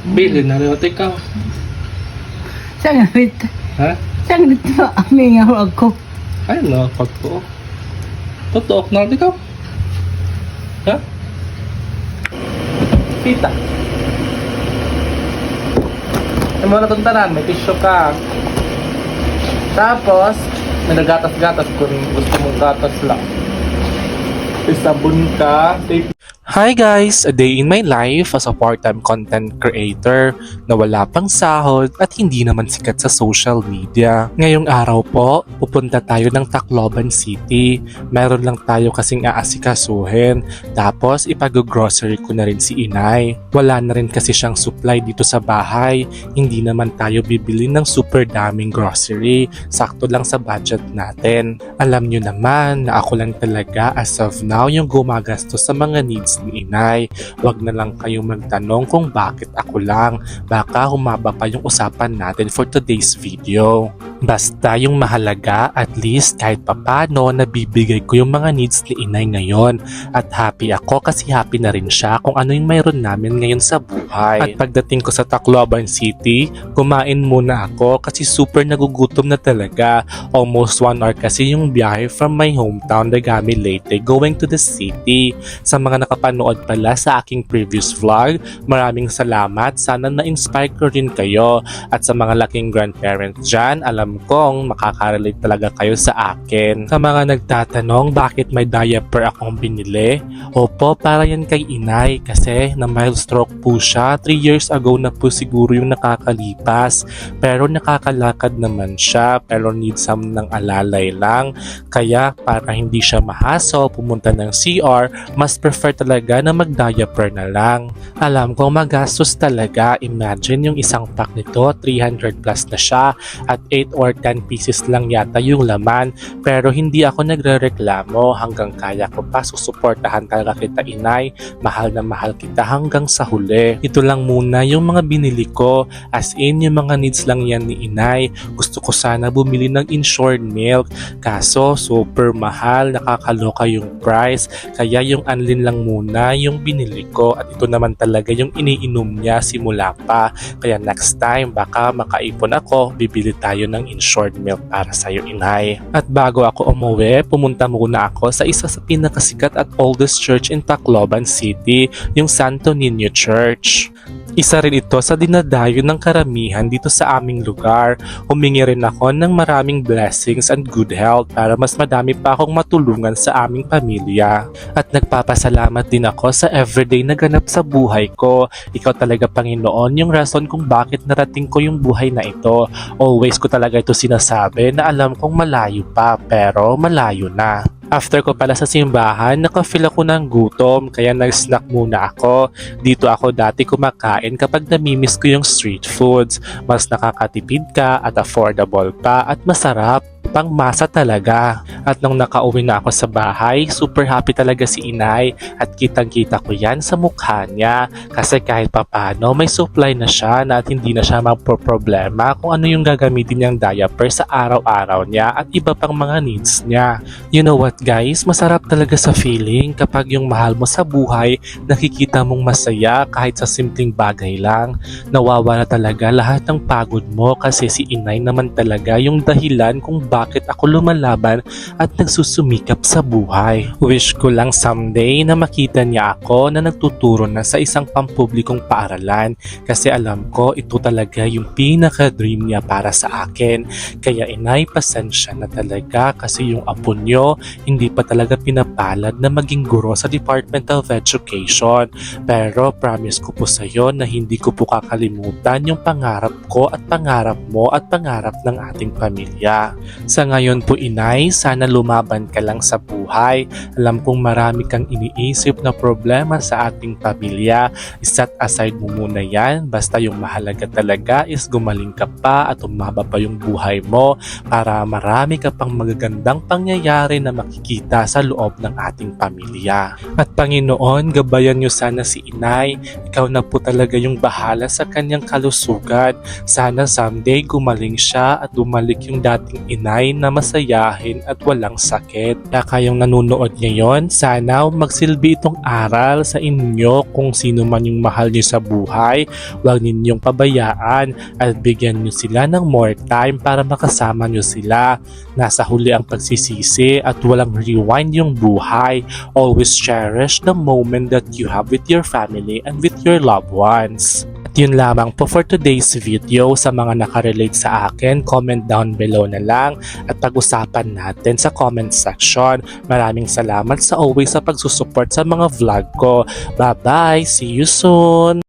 Bili na rin ikaw. Sangit. Ha? Sangit na aming ako. Ay, nakakot ko. Totoo na rin ikaw. Ha? Tita. Ay mo natuntanan, may tissue ka. Tapos, may nagatas-gatas kung gusto mong gatas lang. May sabon ka, tape Hi guys! A day in my life as a part-time content creator na wala pang sahod at hindi naman sikat sa social media. Ngayong araw po, pupunta tayo ng Tacloban City. Meron lang tayo kasing aasikasuhin. Tapos ipag-grocery ko na rin si inay. Wala na rin kasi siyang supply dito sa bahay. Hindi naman tayo bibili ng super daming grocery. Sakto lang sa budget natin. Alam nyo naman na ako lang talaga as of now yung gumagastos sa mga needs ni inay. Huwag na lang kayong magtanong kung bakit ako lang. Baka humaba pa yung usapan natin for today's video. Basta yung mahalaga, at least kahit papano, nabibigay ko yung mga needs ni inay ngayon. At happy ako kasi happy na rin siya kung ano yung mayroon namin ngayon sa buhay. At pagdating ko sa Tacloban City, kumain muna ako kasi super nagugutom na talaga. Almost one hour kasi yung biyahe from my hometown, Dagami Leyte, going to the city. Sa mga nakapanood pala sa aking previous vlog, maraming salamat. Sana na-inspire ko rin kayo. At sa mga laking grandparents dyan, alam kong makaka-relate talaga kayo sa akin. Sa mga nagtatanong bakit may diaper akong binili, opo, para yan kay inay kasi na mild stroke po siya. 3 years ago na po siguro yung nakakalipas. Pero nakakalakad naman siya pero need some ng alalay lang. Kaya para hindi siya mahaso pumunta ng CR, mas prefer talaga na mag-diaper na lang. Alam kong magastos talaga. Imagine yung isang pack nito, 300 plus na siya at 8 or 10 pieces lang yata yung laman. Pero hindi ako nagre-reklamo hanggang kaya ko pa susuportahan talaga kita inay. Mahal na mahal kita hanggang sa huli. Ito lang muna yung mga binili ko as in yung mga needs lang yan ni inay. Gusto ko sana bumili ng insured milk kaso super mahal, nakakaloka yung price. Kaya yung unlin lang muna yung binili ko at ito naman talaga yung iniinom niya simula pa. Kaya next time baka makaipon ako, bibili tayo ng insured milk para sa'yo inay. At bago ako umuwi, pumunta muna ako sa isa sa pinakasikat at oldest church in Tacloban City, yung Santo Niño Church. Isa rin ito sa dinadayo ng karamihan dito sa aming lugar. Humingi rin ako ng maraming blessings and good health para mas madami pa akong matulungan sa aming pamilya. At nagpapasalamat din ako sa everyday na ganap sa buhay ko. Ikaw talaga Panginoon yung rason kung bakit narating ko yung buhay na ito. Always ko talaga ito sinasabi na alam kong malayo pa pero malayo na. After ko pala sa simbahan, nakafeel ako ng gutom kaya nag-snack muna ako. Dito ako dati kumakain kapag namimiss ko yung street foods. Mas nakakatipid ka at affordable pa at masarap. Pang masa talaga. At nung nakauwi na ako sa bahay, super happy talaga si inay at kitang-kita ko yan sa mukha niya. Kasi kahit papano, may supply na siya na at hindi na siya magpo-problema kung ano yung gagamitin niyang diaper sa araw-araw niya at iba pang mga needs niya. You know what guys, masarap talaga sa feeling kapag yung mahal mo sa buhay nakikita mong masaya kahit sa simpleng bagay lang. Nawawala talaga lahat ng pagod mo kasi si inay naman talaga yung dahilan kung bakit ako lumalaban at nagsusumikap sa buhay. Wish ko lang someday na makita niya ako na nagtuturo na sa isang pampublikong paaralan kasi alam ko ito talaga yung pinaka-dream niya para sa akin. Kaya inay, pasensya na talaga kasi yung apo nyo hindi pa talaga pinapalad na maging guro sa Department of Education. Pero promise ko po sa iyo na hindi ko po kakalimutan yung pangarap ko at pangarap mo at pangarap ng ating pamilya. Sa ngayon po inay, sana lumaban ka lang sa buhay. Alam kong marami kang iniisip na problema sa ating pamilya. Iset aside mo muna yan. Basta yung mahalaga talaga is gumaling ka pa at umaba pa yung buhay mo para marami ka pang magagandang pangyayari na makikita sa loob ng ating pamilya. At Panginoon, gabayan niyo sana si inay. Ikaw na po talaga yung bahala sa kanyang kalusugan. Sana someday gumaling siya at bumalik yung dating inay buhay na masayahin at walang sakit. Kaya kayong nanonood ngayon, sana magsilbi itong aral sa inyo kung sino man yung mahal niyo sa buhay. Huwag ninyong pabayaan at bigyan niyo sila ng more time para makasama niyo sila. Nasa huli ang pagsisisi at walang rewind yung buhay. Always cherish the moment that you have with your family and with your loved ones. Yun lamang po for today's video sa mga nakarelate sa akin, comment down below na lang at pag-usapan natin sa comment section. Maraming salamat sa always sa pagsusupport sa mga vlog ko. Bye-bye! See you soon!